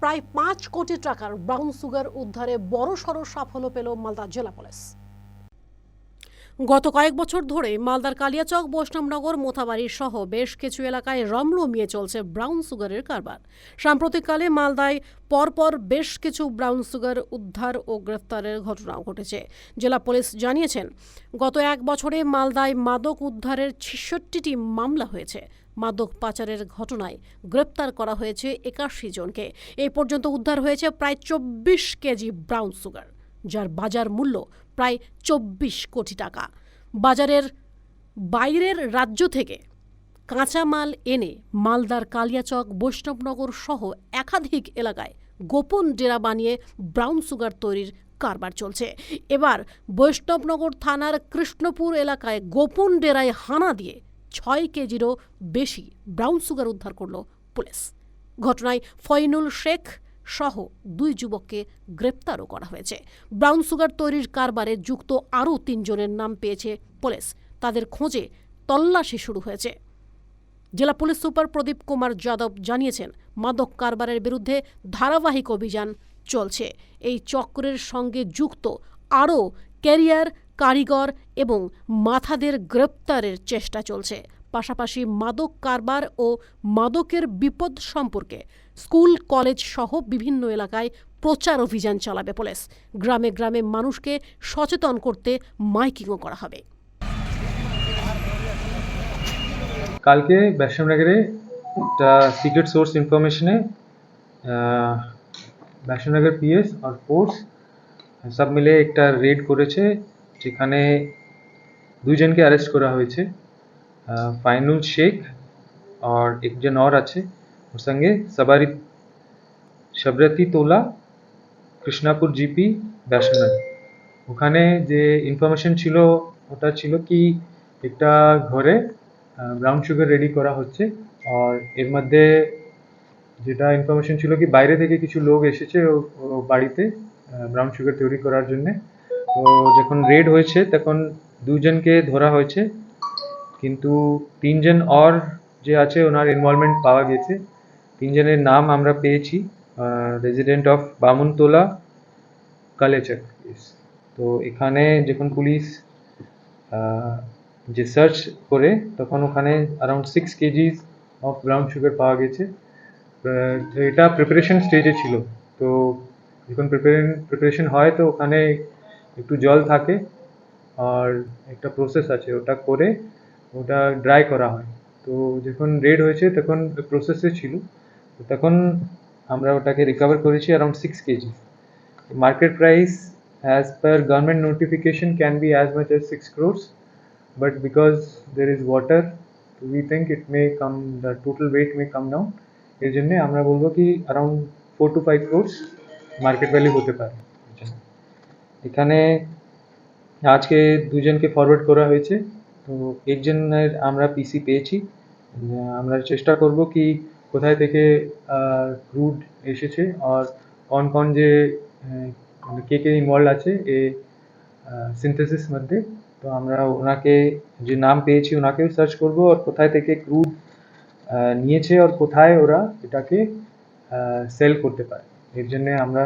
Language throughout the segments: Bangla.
প্রায় পাঁচ কোটি টাকার ব্রাউন সুগার উদ্ধারে বড় সড় সাফল্য পেল মালদা জেলা পুলিশ। গত কয়েক বছর ধরে মালদার কালিয়াচক, বৈষ্ণবনগর, মোথাবাড়ি সহ বেশ কিছু এলাকায় রমরমিয়ে চলছে ব্রাউন সুগারের কারবার। সাম্প্রতিককালে মালদায় পরপর বেশ কিছু ব্রাউন সুগার উদ্ধার ও গ্রেফতারের ঘটনাও ঘটেছে। জেলা পুলিশ জানিয়েছেন, গত এক বছরে মালদায় মাদক উদ্ধারের ছেষট্টিটি মামলা হয়েছে। মাদক পাচারের ঘটনায় গ্রেপ্তার করা হয়েছে একাশি জনকে। এই পর্যন্ত উদ্ধার হয়েছে প্রায় চব্বিশ কেজি ব্রাউন সুগার, যার বাজার মূল্য প্রায় চব্বিশ কোটি টাকা। বাজারের বাইরের রাজ্য থেকে কাঁচামাল এনে মালদার কালিয়াচক, বৈষ্ণবনগর সহ একাধিক এলাকায় গোপন ডেরা বানিয়ে ব্রাউন সুগার তৈরির কারবার চলছে। এবার বৈষ্ণবনগর থানার কৃষ্ণপুর এলাকায় গোপন ডেরায় হানা দিয়ে ছয় কেজিরও বেশি ব্রাউন সুগার উদ্ধার করল পুলিশ। ঘটনায় ফয়নুল শেখ সহ দুই যুবককে গ্রেপ্তারও করা হয়েছে। ব্রাউন সুগার তৈরির কারবারে যুক্ত আরও তিনজনের নাম পেয়েছে পুলিশ। তাদের খোঁজে তল্লাশি শুরু হয়েছে। জেলা পুলিশ সুপার প্রদীপ কুমার যাদব জানিয়েছেন, মাদক কারবারের বিরুদ্ধে ধারাবাহিক অভিযান চলছে। এই চক্রের সঙ্গে যুক্ত আরও ক্যারিয়ার কারিগর এবং মাথাদের গ্রেপ্তারের চেষ্টা চলছে। পাশাপাশি মাদক কারবার ও মাদকের বিপদ সম্পর্কে স্কুল, কলেজ সহ বিভিন্ন এলাকায় প্রচার অভিযান চালাবে পুলিশ। গ্রামে গ্রামে মানুষকে সচেতন করতে মাইকিংও করা হবে। কালকে বৈষ্ণবনগরে একটা সিক্রেট সোর্স ইনফরমেশনে বৈষ্ণবনগর পিএস আর ফোর্স সব মিলে একটা রেড করেছে যেখানে দুইজনকে অ্যারেস্ট করা হয়েছে ফাইনুল শেখ আর একজন অর আছে, ওর সঙ্গে সবারি শবরতি তোলা, কৃষ্ণাপুর জিপি বৈষ্ণবনগর ওখানে যে ইনফরমেশন ছিল, ওটা ছিল কি, একটা ঘরে ব্রাউন সুগার রেডি করা হচ্ছে আর এর মধ্যে যেটা ইনফরমেশন ছিল কি, বাইরে থেকে কিছু লোক এসেছে বাড়িতে ব্রাউন সুগার তৈরি করার জন্যে। তো যখন রেড হয়েছে, তখন দুজনকে ধরা হয়েছে। কিন্তু তিনজন অর যে আছে, ওনার ইনভলভমেন্ট পাওয়া গেছে। তিনজনের নাম আমরা পেয়েছি রেজিডেন্ট অফ বামুনতোলা, কালেচক। তো এখানে যখন পুলিশ যে সার্চ করে, তখন ওখানে around six kgs of brown sugar পাওয়া গেছে। এটা প্রিপারেশন স্টেজে ছিল। তো যখন প্রিপারেশন হয়, তো ওখানে একটু জল থাকে আর একটা প্রসেস আছে ওটা করে ওটা ড্রাই করা হয় তো যখন রেড হয়েছে তখন প্রসেসে ছিল তখন আমরা ওটাকে রিকভার করেছি around six kg market price as per government notification can be as much as 6 crores but because there is water we think it may come the total weight may come down এর জন্য আমরা বলব কি around four to five crores market value হতে পারে এখানে আজকে দুজনকে ফরওয়ার্ড করা হয়েছে। তো একজনের আমরা পিসি পেয়েছি। আমরা চেষ্টা করব কি কোথায় থেকে ক্রুড এসেছে আর কোন কোন যে মানে কে কে ইনভলভ আছে এ সিনথেসিস মধ্যে। তো আমরা ওনাকে যে নাম পেয়েছি ওনাকেও সার্চ করব আর কোথায় থেকে ক্রুড নিয়েছে আর কোথায় ওরা এটাকে সেল করতে পারে। এর জন্য আমরা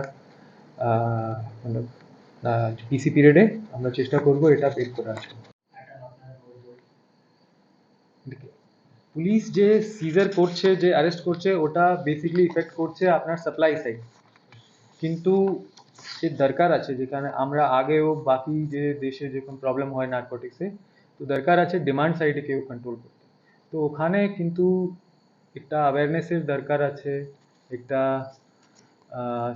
পিসি পিরিয়ডে আমরা চেষ্টা করব এটা বের করার জন্য। পুলিশ যে সিজার করছে, যে অ্যারেস্ট করছে, ওটা বেসিকলি ইফেক্ট করছে আপনার সাপ্লাই সাইড কিন্তু যে দরকার আছে, যেখানে আমরা আগেও বাকি যে দেশে যেরকম প্রবলেম হয় নার্কোটিক্সে তো দরকার আছে ডিমান্ড সাইডে কেউ কন্ট্রোল করতে। তো ওখানে কিন্তু একটা অ্যাওয়ারনেসের দরকার আছে, একটা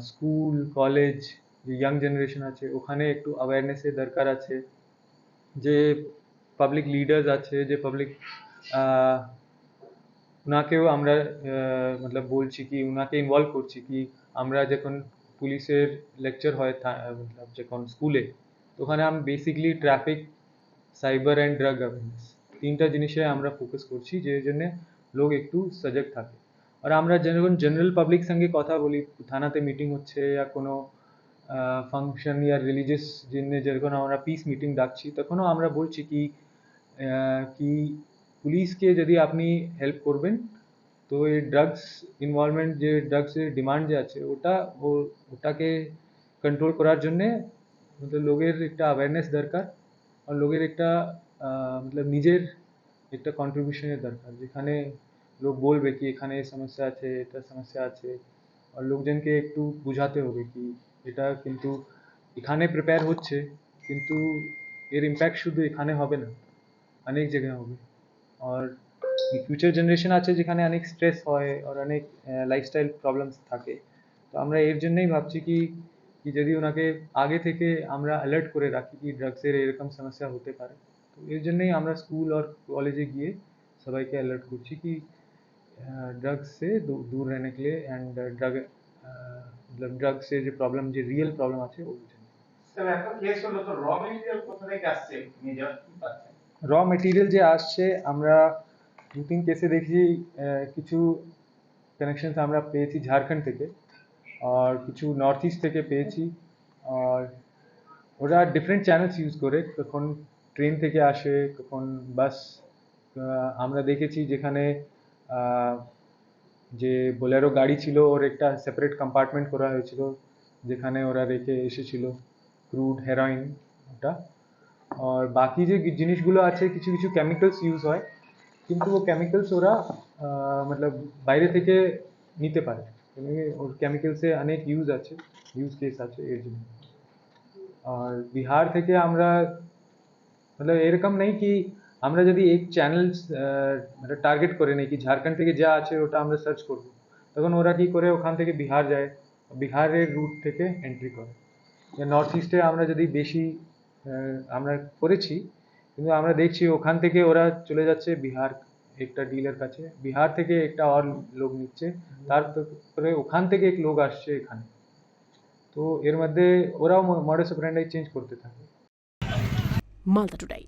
স্কুল কলেজ যে ইয়াং জেনারেশন আছে, ওখানে একটু অ্যাওয়ারনেসের দরকার আছে। যে পাবলিক লিডার্স আছে, যে পাবলিক ওনাকেও আমরা মতলব বলছি কি ওনাকে ইনভলভ করছি কি, আমরা যখন পুলিশের লেকচার হয় মতলব যখন স্কুলে ওখানে আমি basically traffic cyber and drug awareness তিনটা জিনিসে আমরা ফোকাস করছি, যে জন্য লোক একটু সজাগ থাকে। আর আমরা যখন জেনারেল পাবলিক সঙ্গে কথা বলি, থানাতে মিটিং হচ্ছে या কোনো ফাংশন या রিলিজিয়াস জন্য যখন আমরা পিস মিটিং ডাকছি, তখনও আমরা বলছি কি কি পুলিশকে যদি আপনি হেল্প করবেন, তো এই ড্রাগস ইনভলভমেন্ট যে ড্রাগসের ডিমান্ড যে আছে, ওটা ও, ওটাকে কন্ট্রোল করার জন্যে লোকের একটা অ্যাওয়ারনেস দরকার আর লোকের একটা মতলব নিজের একটা কন্ট্রিবিউশনের দরকার। যেখানে লোক বলবে কি, এখানে সমস্যা আছে, এটা সমস্যা আছে, আর লোকজনকে একটু বোঝাতে হবে কি এটা কিন্তু এখানে প্রিপেয়ার হচ্ছে কিন্তু এর ইম্প্যাক্ট শুধু এখানে হবে না অনেক জায়গায় হবে আর ফিউচার জেনারেশন আছে যেখানে অনেক স্ট্রেস হয় আর অনেক লাইফস্টাইল প্রবলেমস থাকে তো আমরা এর জন্যই ভাবছি কি কি যদি ওনাকে আগে থেকে আমরা অ্যালার্ট করে রাখি কি ড্রাগসের এরকম সমস্যা হতে পারে তো এর জন্যই আমরা স্কুল আর কলেজে গিয়ে সবাইকে অ্যালার্ট করছি কি ड्रग्स से दू- दूर रहने के लिए एंड ड्रग मतलब ड्रग से जो प्रॉब्लम जो रियल प्रॉब्लम আছে ও বুঝে স্যার একটা কেস হলো তো র মেটেরিয়াল কোথা থেকে আসছে নিয়ে যাওয়ার কি পাচ্ছেন র মেটেরিয়াল যে আসছে আমরা দু তিন কেসে দেখি আহ, কিছু কানেকশনস আমরা পেয়েছি ঝাড়খণ্ড থেকে আর কিছু নর্থ ইস্ট থেকে পেয়েছি আর ওরা ডিফারেন্ট চ্যানেলস ইউজ করে কখন ট্রেন থেকে আসে কখন বাস আমরা দেখেছি যেখানে আহ, যে বোলেরো গাড়ি ছিল, ওর একটা সেপারেট কম্পার্টমেন্ট করা হয়েছিল, যেখানে ওরা রেখে এসেছিল ক্রুড হেরোইন ওটা। আর বাকি যে জিনিসগুলো আছে, কিছু কিছু কেমিক্যালস ইউজ হয়, কিন্তু ও কেমিক্যালস ওরা মতলব বাইরে থেকে নিতে পারে। মানে ওর কেমিক্যালসে অনেক ইউজ আছে ইউজ কেস আছে এর জন্য। আর বিহার থেকে আমরা, মতলব এরকম নেই কি আমরা যদি এক চ্যানেল টার্গেট করে নেই কি ঝাড়খণ্ড থেকে যা আছে ওটা আমরা সার্চ করব, তখন ওরা কি করে ওখান থেকে বিহার যায়, বিহারের রুট থেকে এন্ট্রি করে। নর্থ ইস্টে আমরা যদি বেশি আমরা করেছি, কিন্তু আমরা দেখছি ওখান থেকে ওরা চলে যাচ্ছে বিহার একটা ডিলার কাছে, বিহার থেকে একটা আর লোক নিচ্ছে তারপরে ওখান থেকে এক লোক আসছে এখানে। তো এর মধ্যে ওরাও মডেস অপারেন্ডাই চেঞ্জ করতে থাকে। মালদা টুডাই